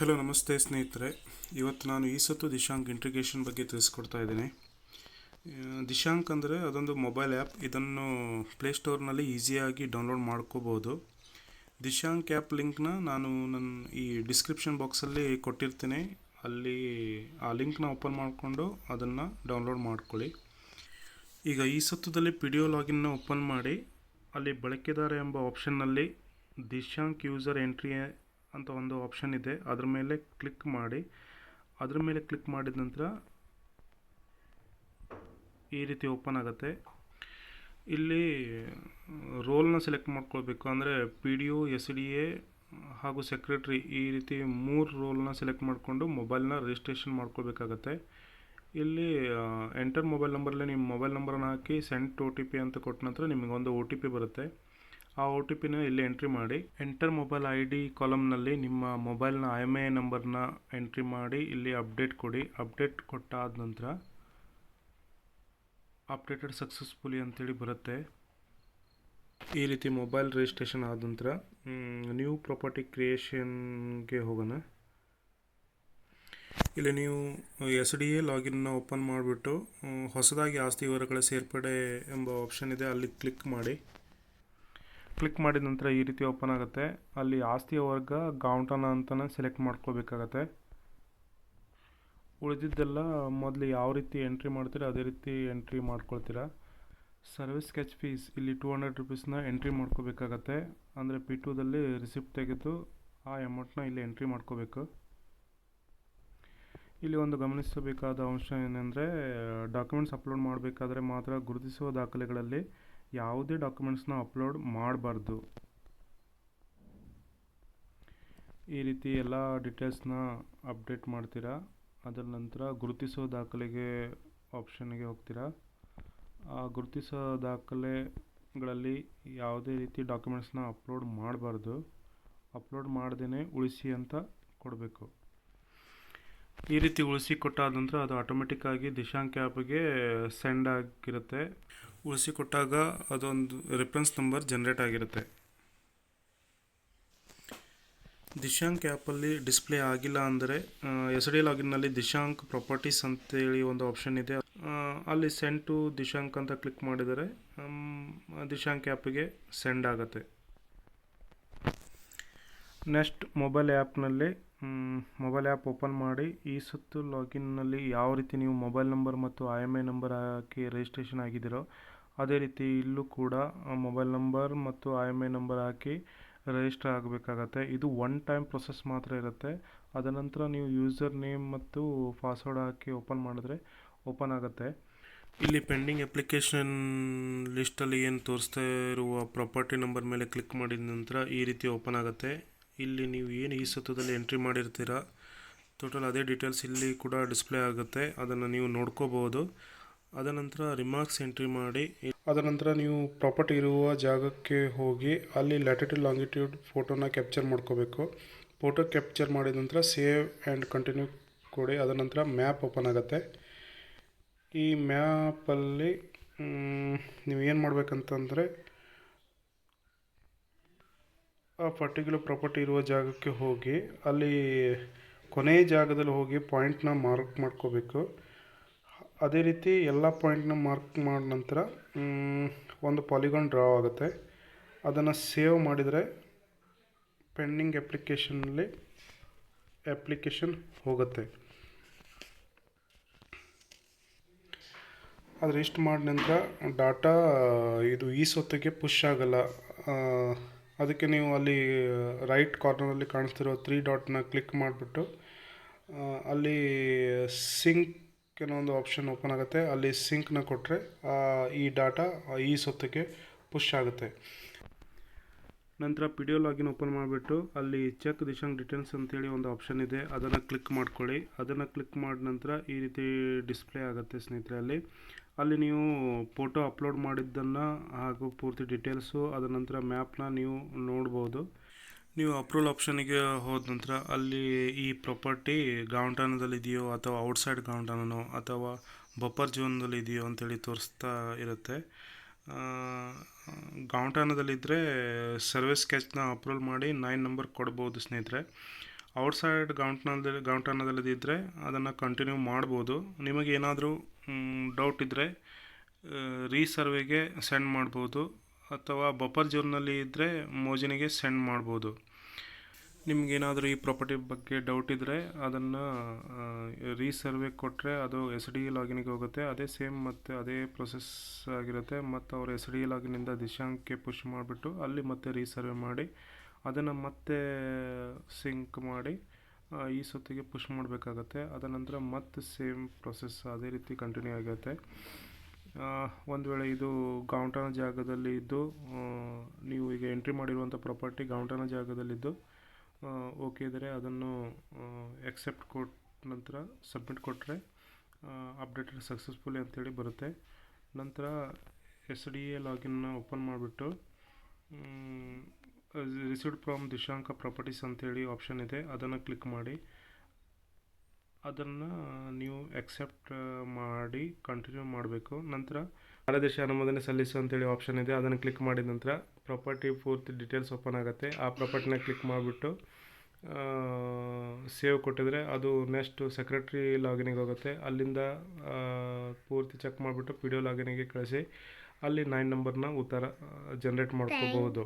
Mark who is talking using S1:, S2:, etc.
S1: Hello ನಮಸ್ತೆ ಸ್ನೇಹಿತರೆ. ಇವತ್ತು ನಾನು ಈ ಸತ್ತು ದಿಶಾಂಕ್ ಇಂಟ್ರಿಗೇಷನ್ ಬಗ್ಗೆ ತಿಳಿಸ್ಕೊಡ್ತಾ ಇದ್ದೀನಿ. ದಿಶಾಂಕ್ ಅಂದರೆ ಅದೊಂದು ಮೊಬೈಲ್ ಆ್ಯಪ್ ಇದನ್ನು ಪ್ಲೇಸ್ಟೋರ್ನಲ್ಲಿ ಈಸಿಯಾಗಿ ಡೌನ್ಲೋಡ್ ಮಾಡ್ಕೋಬೋದು. ದಿಶಾಂಕ್ ಆ್ಯಪ್ ಲಿಂಕ್ನ ನಾನು ನನ್ನ ಈ ಡಿಸ್ಕ್ರಿಪ್ಷನ್ ಬಾಕ್ಸಲ್ಲಿ ಕೊಟ್ಟಿರ್ತೀನಿ. ಅಲ್ಲಿ ಆ ಲಿಂಕ್ನ ಓಪನ್ ಮಾಡಿಕೊಂಡು ಅದನ್ನು ಡೌನ್ಲೋಡ್ ಮಾಡ್ಕೊಳ್ಳಿ. ಈಗ ಈ ಸತ್ತದಲ್ಲಿ ಪಿ ಡಿ ಒ ಲಾಗಿನ್ನ ಓಪನ್ ಮಾಡಿ. ಅಲ್ಲಿ ಬಳಕೆದಾರ ಎಂಬ ಆಪ್ಷನ್ನಲ್ಲಿ ದಿಶಾಂಕ್ ಯೂಸರ್ ಎಂಟ್ರಿ ಅಂತ ಒಂದು ಆಪ್ಷನ್ ಇದೆ. ಅದ್ರ ಮೇಲೆ ಕ್ಲಿಕ್ ಮಾಡಿ. ಅದ್ರ ಮೇಲೆ ಕ್ಲಿಕ್ ಮಾಡಿದ ನಂತರ ಈ ರೀತಿ ಓಪನ್ ಆಗುತ್ತೆ. ಇಲ್ಲಿ ರೋಲ್ನ ಸೆಲೆಕ್ಟ್ ಮಾಡ್ಕೊಳ್ಬೇಕು. ಅಂದರೆ P D O S D A ಹಾಗೂ ಸೆಕ್ರೆಟ್ರಿ ಈ ರೀತಿ ಮೂರು ರೋಲ್ನ ಸೆಲೆಕ್ಟ್ ಮಾಡಿಕೊಂಡು ಮೊಬೈಲ್ನ ರಿಜಿಸ್ಟ್ರೇಷನ್ ಮಾಡ್ಕೊಳ್ಬೇಕಾಗತ್ತೆ. ಇಲ್ಲಿ ಎಂಟರ್ ಮೊಬೈಲ್ ನಂಬರಲ್ಲಿ ನಿಮ್ಮ ಮೊಬೈಲ್ ನಂಬರನ್ನು ಹಾಕಿ ಸೆಂಟ್ ಒ ಟಿ ಪಿ ಅಂತ ಕೊಟ್ಟ ನಂತರ ನಿಮಗೆ ಒಂದು ಒ ಟಿ ಪಿ ಬರುತ್ತೆ. ಆ ಒ ಟಿ ಪಿನ ಇಲ್ಲಿ ಎಂಟ್ರಿ ಮಾಡಿ. ಎಂಟರ್ ಮೊಬೈಲ್ ಐ ಡಿ ಕಾಲಮ್ನಲ್ಲಿ ನಿಮ್ಮ ಮೊಬೈಲ್ನ ಐ ಎಂ ಐ ನಂಬರ್ನ ಎಂಟ್ರಿ ಮಾಡಿ, ಇಲ್ಲಿ ಅಪ್ಡೇಟ್ ಕೊಡಿ. ಅಪ್ಡೇಟ್ ಕೊಟ್ಟಾದ ನಂತರ ಅಪ್ಡೇಟೆಡ್ ಸಕ್ಸಸ್ಫುಲಿ ಅಂತೇಳಿ ಬರುತ್ತೆ. ಈ ರೀತಿ ಮೊಬೈಲ್ ರಿಜಿಸ್ಟ್ರೇಷನ್ ಆದ ನಂತರ ನ್ಯೂ ಪ್ರಾಪರ್ಟಿ ಕ್ರಿಯೇಷನ್ಗೆ ಹೋಗೋಣ. ಇಲ್ಲಿ ನೀವು ಎಸ್ ಡಿ ಎ ಲಾಗಿನ್ನ ಓಪನ್ ಮಾಡಿಬಿಟ್ಟು ಹೊಸದಾಗಿ ಆಸ್ತಿ ವಿವರಗಳ ಸೇರ್ಪಡೆ ಎಂಬ ಆಪ್ಷನ್ ಇದೆ. ಅಲ್ಲಿ ಕ್ಲಿಕ್ ಮಾಡಿ. ಕ್ಲಿಕ್ ಮಾಡಿದ ನಂತರ ಈ ರೀತಿ ಓಪನ್ ಆಗುತ್ತೆ. ಅಲ್ಲಿ ಆಸ್ತಿಯ ವರ್ಗ ಗೌಂಟನ ಅಂತಲೇ ಸೆಲೆಕ್ಟ್ ಮಾಡ್ಕೋಬೇಕಾಗತ್ತೆ ಉಳಿದಿದ್ದೆಲ್ಲ ಮೊದಲು ಯಾವ ರೀತಿ ಎಂಟ್ರಿ ಮಾಡ್ತೀರಾ, ಅದೇ ರೀತಿ ಎಂಟ್ರಿ ಮಾಡ್ಕೊಳ್ತೀರಾ. ಸರ್ವಿಸ್ ಸ್ಕೆಚ್ ಫೀಸ್ ಇಲ್ಲಿ ಟೂ ಹಂಡ್ರೆಡ್ ರುಪೀಸ್ನ ಎಂಟ್ರಿ ಮಾಡ್ಕೋಬೇಕಾಗತ್ತೆ ಅಂದರೆ ಪಿ ಟೂದಲ್ಲಿ ರಿಸಿಪ್ಟ್ ತೆಗೆದು ಆ ಅಮೌಂಟ್ನ ಇಲ್ಲಿ ಎಂಟ್ರಿ ಮಾಡ್ಕೋಬೇಕು. ಇಲ್ಲಿ ಒಂದು ಗಮನಿಸಬೇಕಾದ ಅಂಶ ಏನೆಂದರೆ ಡಾಕ್ಯುಮೆಂಟ್ಸ್ ಅಪ್ಲೋಡ್ ಮಾಡಬೇಕಾದ್ರೆ ಮಾತ್ರ ಗುರುತಿಸುವ ದಾಖಲೆಗಳಲ್ಲಿ ಯಾವುದೇ ಡಾಕ್ಯುಮೆಂಟ್ಸ್ನ ಅಪ್ಲೋಡ್ ಮಾಡಬಾರ್ದು. ಈ ರೀತಿ ಎಲ್ಲ ಡೀಟೇಲ್ಸ್ನ ಅಪ್ಡೇಟ್ ಮಾಡ್ತೀರಾ? ಅದರ ನಂತರ ಗುರುತಿಸೋ ದಾಖಲೆಗೆ ಆಪ್ಷನ್ಗೆ ಹೋಗ್ತೀರಾ? ಆ ಗುರುತಿಸೋ ದಾಖಲೆಗಳಲ್ಲಿ ಯಾವುದೇ ರೀತಿ ಡಾಕ್ಯುಮೆಂಟ್ಸ್ನ ಅಪ್ಲೋಡ್ ಮಾಡಬಾರ್ದು. ಅಪ್ಲೋಡ್ ಮಾಡ್ದೇ ಉಳಿಸಿ ಅಂತ ಕೊಡಬೇಕು. ಈ ರೀತಿ ಉಳಿಸಿ ಕೊಟ್ಟಾದ ನಂತರ ಅದು ಆಟೋಮೆಟಿಕ್ ಆಗಿ ದಿಶಾಂಕ್ ಆ್ಯಪ್ಗೆ ಸೆಂಡ್ ಆಗಿರುತ್ತೆ. ಉಳಿಸಿ ಕೊಟ್ಟಾಗ ಅದೊಂದು ರೆಫರೆನ್ಸ್ ನಂಬರ್ ಜನ್ರೇಟ್ ಆಗಿರುತ್ತೆ. ದಿಶಾಂಕ್ ಆ್ಯಪಲ್ಲಿ ಡಿಸ್ಪ್ಲೇ ಆಗಿಲ್ಲ ಅಂದರೆ ಎಸ್ ಡಿ ಲಾಗಿನ್ನಲ್ಲಿ ದಿಶಾಂಕ್ ಪ್ರಾಪರ್ಟೀಸ್ ಅಂತೇಳಿ ಒಂದು ಆಪ್ಷನ್ ಇದೆ. ಅಲ್ಲಿ ಸೆಂಡ್ ಟು ದಿಶಾಂಕ್ ಅಂತ ಕ್ಲಿಕ್ ಮಾಡಿದರೆ ದಿಶಾಂಕ್ ಆ್ಯಪ್ಗೆ ಸೆಂಡ್ ಆಗುತ್ತೆ. ನೆಕ್ಸ್ಟ್ ಮೊಬೈಲ್ ಆ್ಯಪ್ನಲ್ಲಿ ಮೊಬೈಲ್ ಆ್ಯಪ್ ಓಪನ್ ಮಾಡಿ, ಈ ಸುತ್ತು ಲಾಗಿನ್ನಲ್ಲಿ ಯಾವ ರೀತಿ ನೀವು ಮೊಬೈಲ್ ನಂಬರ್ ಮತ್ತು ಐ ಎಂ ಐ ನಂಬರ್ ಹಾಕಿ ರಿಜಿಸ್ಟ್ರೇಷನ್ ಆಗಿದ್ದೀರೋ, ಅದೇ ರೀತಿ ಇಲ್ಲೂ ಕೂಡ ಮೊಬೈಲ್ ನಂಬರ್ ಮತ್ತು ಐ ಎಂ ಐ ನಂಬರ್ ಹಾಕಿ ರಿಜಿಸ್ಟರ್ ಆಗಬೇಕಾಗತ್ತೆ. ಇದು ಒನ್ ಟೈಮ್ ಪ್ರೊಸೆಸ್ ಮಾತ್ರ ಇರುತ್ತೆ. ಅದ ನಂತರ ನೀವು ಯೂಸರ್ ನೇಮ್ ಮತ್ತು ಪಾಸ್ವರ್ಡ್ ಹಾಕಿ ಓಪನ್ ಮಾಡಿದ್ರೆ ಓಪನ್ ಆಗುತ್ತೆ. ಇಲ್ಲಿ ಪೆಂಡಿಂಗ್ ಅಪ್ಲಿಕೇಶನ್ ಲಿಸ್ಟಲ್ಲಿ ಏನು ತೋರಿಸ್ತಾ ಇರುವ ಪ್ರಾಪರ್ಟಿ ನಂಬರ್ ಮೇಲೆ ಕ್ಲಿಕ್ ಮಾಡಿದ ನಂತರ ಈ ರೀತಿ ಓಪನ್ ಆಗುತ್ತೆ. ಇಲ್ಲಿ ನೀವು ಏನು ಈ ಸತ್ವದಲ್ಲಿ ಎಂಟ್ರಿ ಮಾಡಿರ್ತೀರ? ಟೋಟಲ್ ಅದೇ ಡೀಟೇಲ್ಸ್ ಇಲ್ಲಿ ಕೂಡ ಡಿಸ್ಪ್ಲೇ ಆಗುತ್ತೆ. ಅದನ್ನು ನೀವು ನೋಡ್ಕೋಬೋದು ಅದನಂತರ ರಿಮಾರ್ಕ್ಸ್ ಎಂಟ್ರಿ ಮಾಡಿ. ಅದನಂತರ ನೀವು ಪ್ರಾಪರ್ಟಿ ಇರುವ ಜಾಗಕ್ಕೆ ಹೋಗಿ ಅಲ್ಲಿ ಲ್ಯಾಟಿಟ್ಯೂಡ್ ಲಾಂಗಿಟ್ಯೂಡ್ ಫೋಟೋನ ಕ್ಯಾಪ್ಚರ್ ಮಾಡ್ಕೋಬೇಕು. ಫೋಟೋ ಕ್ಯಾಪ್ಚರ್ ಮಾಡಿದ ನಂತರ ಸೇವ್ ಆ್ಯಂಡ್ ಕಂಟಿನ್ಯೂ ಕೊಡಿ. ಅದನಂತರ ಮ್ಯಾಪ್ ಓಪನ್ ಆಗುತ್ತೆ. ಈ ಮ್ಯಾಪಲ್ಲಿ ನೀವು ಏನು ಮಾಡಬೇಕಂತಂದರೆ ಆ ಪರ್ಟಿಕ್ಯುಲರ್ ಪ್ರಾಪರ್ಟಿ ಇರುವ ಜಾಗಕ್ಕೆ ಹೋಗಿ, ಅಲ್ಲಿ ಕೊನೆಯ ಜಾಗದಲ್ಲಿ ಹೋಗಿ ಪಾಯಿಂಟ್ನ ಮಾರ್ಕ್ ಮಾಡ್ಕೋಬೇಕು. ಅದೇ ರೀತಿ ಎಲ್ಲ ಪಾಯಿಂಟ್ನ ಮಾರ್ಕ್ ಮಾಡಿದ ನಂತರ ಒಂದು ಪಾಲಿಗಾನ್ ಡ್ರಾ ಆಗುತ್ತೆ. ಅದನ್ನು ಸೇವ್ ಮಾಡಿದರೆ ಪೆಂಡಿಂಗ್ ಅಪ್ಲಿಕೇಶನಲ್ಲಿ ಅಪ್ಲಿಕೇಶನ್ ಹೋಗುತ್ತೆ. ಆದರೆ ಇಷ್ಟು ಮಾಡಿದ ನಂತರ ಡಾಟಾ ಇದು ಈ ಸೊತ್ತಿಗೆ ಪುಷ್ ಆಗಲ್ಲ. ಅದಕ್ಕೆ ನೀವು ಅಲ್ಲಿ ರೈಟ್ ಕಾರ್ನರಲ್ಲಿ ಕಾಣಿಸ್ತಿರೋ ತ್ರೀ ಡಾಟ್ನ ಕ್ಲಿಕ್ ಮಾಡಿಬಿಟ್ಟು ಅಲ್ಲಿ ಸಿಂಕ್ ಏನೋ ಆಪ್ಷನ್ ಓಪನ್ ಆಗುತ್ತೆ. ಅಲ್ಲಿ ಸಿಂಕ್ನ ಕೊಟ್ಟರೆ ಈ ಡಾಟಾ ಈ ಸೊತ್ತಕ್ಕೆ ಪುಷ್ ಆಗುತ್ತೆ. ನಂತರ P D O login open ಮಾಡಿಬಿಟ್ಟು, ಅಲ್ಲಿ ಚೆಕ್ ದಿಶಾಂಕ್ ಡಿಟೇಲ್ಸ್ ಅಂತೇಳಿ ಒಂದು ಆಪ್ಷನ್ ಇದೆ. ಅದನ್ನು ಕ್ಲಿಕ್ ಮಾಡ್ಕೊಳ್ಳಿ. ಅದನ್ನು ಕ್ಲಿಕ್ ಮಾಡಿದ ನಂತರ ಈ ರೀತಿ ಡಿಸ್ಪ್ಲೇ ಆಗುತ್ತೆ ಸ್ನೇಹಿತರೆ ಅಲ್ಲಿ. ಅಲ್ಲಿ ನೀವು ಫೋಟೋ ಅಪ್ಲೋಡ್ ಮಾಡಿದ್ದನ್ನು ಹಾಗೂ ಪೂರ್ತಿ ಡೀಟೇಲ್ಸು ಅದ ನಂತರ ಮ್ಯಾಪ್ನ ನೀವು ನೋಡ್ಬೋದು. ನೀವು ಅಪ್ರೂವಲ್ ಆಪ್ಷನಿಗೆ ಹೋದ ನಂತರ ಅಲ್ಲಿ ಈ ಪ್ರಾಪರ್ಟಿ ಗಾಂಟಾನದಲ್ಲಿ ಇದೆಯೋ ಅಥವಾ ಔಟ್ಸೈಡ್ ಗಾಂಟಾನೋ ಅಥವಾ ಬಫರ್ ಇದೆಯೋ ಅಂತೇಳಿ ತೋರಿಸ್ತಾ ಇರುತ್ತೆ. ಗಾಂಟಾನದಲ್ಲಿದ್ದರೆ ಸರ್ವಿಸ್ ಸ್ಕೆಚ್ನ ಅಪ್ರೂವಲ್ ಮಾಡಿ ನೈನ್ ನಂಬರ್ ಕೊಡ್ಬೋದು ಸ್ನೇಹಿತರೆ. ಔಟ್ಸೈಡ್ ಗೌಂಟ್ನಲ್ಲಿ ಗೌಂಟನದಲ್ಲಿದ್ದರೆ ಅದನ್ನು ಕಂಟಿನ್ಯೂ ಮಾಡ್ಬೋದು. ನಿಮಗೆ ಏನಾದರೂ ಡೌಟ್ ಇದ್ದರೆ ರೀಸರ್ವೆಗೆ ಸೆಂಡ್ ಮಾಡ್ಬೋದು. ಅಥವಾ ಬಫರ್ ಜೋನ್ನಲ್ಲಿ ಇದ್ದರೆ ಮೋಜಿನಿಗೆ ಸೆಂಡ್ ಮಾಡ್ಬೋದು. ನಿಮಗೇನಾದರೂ ಈ ಪ್ರಾಪರ್ಟಿ ಬಗ್ಗೆ ಡೌಟ್ ಇದ್ದರೆ ಅದನ್ನು ರೀಸರ್ವೆ ಕೊಟ್ಟರೆ ಅದು ಎಸ್ ಡಿ ಲಾಗಿನ್ಗೆ ಹೋಗುತ್ತೆ. ಅದೇ ಸೇಮ್ ಮತ್ತು ಅದೇ ಪ್ರೊಸೆಸ್ ಆಗಿರುತ್ತೆ. ಮತ್ತು ಅವ್ರು ಎಸ್ ಡಿ ಲಾಗಿನಿಂದ ದಿಶಾಂಕ್ಗೆ ಪುಷ್ ಮಾಡಿಬಿಟ್ಟು ಅಲ್ಲಿ ಮತ್ತೆ ರೀಸರ್ವೆ ಮಾಡಿ, ಅದನ್ನು ಮತ್ತೆ ಸಿಂಕ್ ಮಾಡಿ ಈ ಸುತ್ತಿಗೆ ಪುಷ್ ಮಾಡಬೇಕಾಗತ್ತೆ. ಅದ ನಂತರ ಮತ್ತೆ ಸೇಮ್ ಪ್ರೊಸೆಸ್ ಅದೇ ರೀತಿ ಕಂಟಿನ್ಯೂ ಆಗುತ್ತೆ. ಒಂದು ವೇಳೆ ಇದು ಗೌಂಟನ ಜಾಗದಲ್ಲಿ ಇದ್ದು ನೀವು ಈಗ ಎಂಟ್ರಿ ಮಾಡಿರುವಂಥ ಪ್ರಾಪರ್ಟಿ ಗೌಂಟನ ಜಾಗದಲ್ಲಿದ್ದು ಓಕೆ ಇದ್ದರೆ ಅದನ್ನು ಎಕ್ಸೆಪ್ಟ್ ಕೊಟ್ಟ ನಂತರ ಸಬ್ಮಿಟ್ ಕೊಟ್ಟರೆ ಅಪ್ಡೇಟೆಡ್ ಸಕ್ಸಸ್ಫುಲಿ ಅಂತೇಳಿ ಬರುತ್ತೆ. ನಂತರ ಎಸ್ ಡಿ ಎ ಲಾಗಿನ್ನ ಓಪನ್ ಮಾಡಿಬಿಟ್ಟು ರಿಸೀವ್ಡ್ ಫ್ರಮ್ ದಿಶಾಂಕ ಪ್ರಾಪರ್ಟೀಸ್ ಅಂತೇಳಿ ಆಪ್ಷನ್ ಇದೆ. ಅದನ್ನು ಕ್ಲಿಕ್ ಮಾಡಿ. ಅದನ್ನು ನೀವು ಎಕ್ಸೆಪ್ಟ್ ಮಾಡಿ ಕಂಟಿನ್ಯೂ ಮಾಡಬೇಕು. ನಂತರ ಕಾರ್ಯದರ್ಶಿ ಅನುಮೋದನೆ ಸಲ್ಲಿಸು ಅಂತೇಳಿ ಆಪ್ಷನ್ ಇದೆ. ಅದನ್ನು ಕ್ಲಿಕ್ ಮಾಡಿದ ನಂತರ ಪ್ರಾಪರ್ಟಿ ಪೂರ್ತಿ ಡೀಟೇಲ್ಸ್ ಓಪನ್ ಆಗುತ್ತೆ. ಆ ಪ್ರಾಪರ್ಟಿನ ಕ್ಲಿಕ್ ಮಾಡಿಬಿಟ್ಟು ಸೇವ್ ಕೊಟ್ಟಿದ್ರೆ ಅದು ನೆಕ್ಸ್ಟ್ ಸೆಕ್ರೆಟ್ರಿ ಲಾಗಿನಿಗೆ ಹೋಗುತ್ತೆ. ಅಲ್ಲಿಂದ ಪೂರ್ತಿ ಚೆಕ್ ಮಾಡಿಬಿಟ್ಟು ಪಿ ಡಿ ಒ ಲಾಗಿನಿಗೆ ಕಳಿಸಿ. ಅಲ್ಲಿ ನೈನ್ ನಂಬರ್ನ ಉತ್ತರ ಜನ್ರೇಟ್ ಮಾಡ್ಕೋಬಹುದು.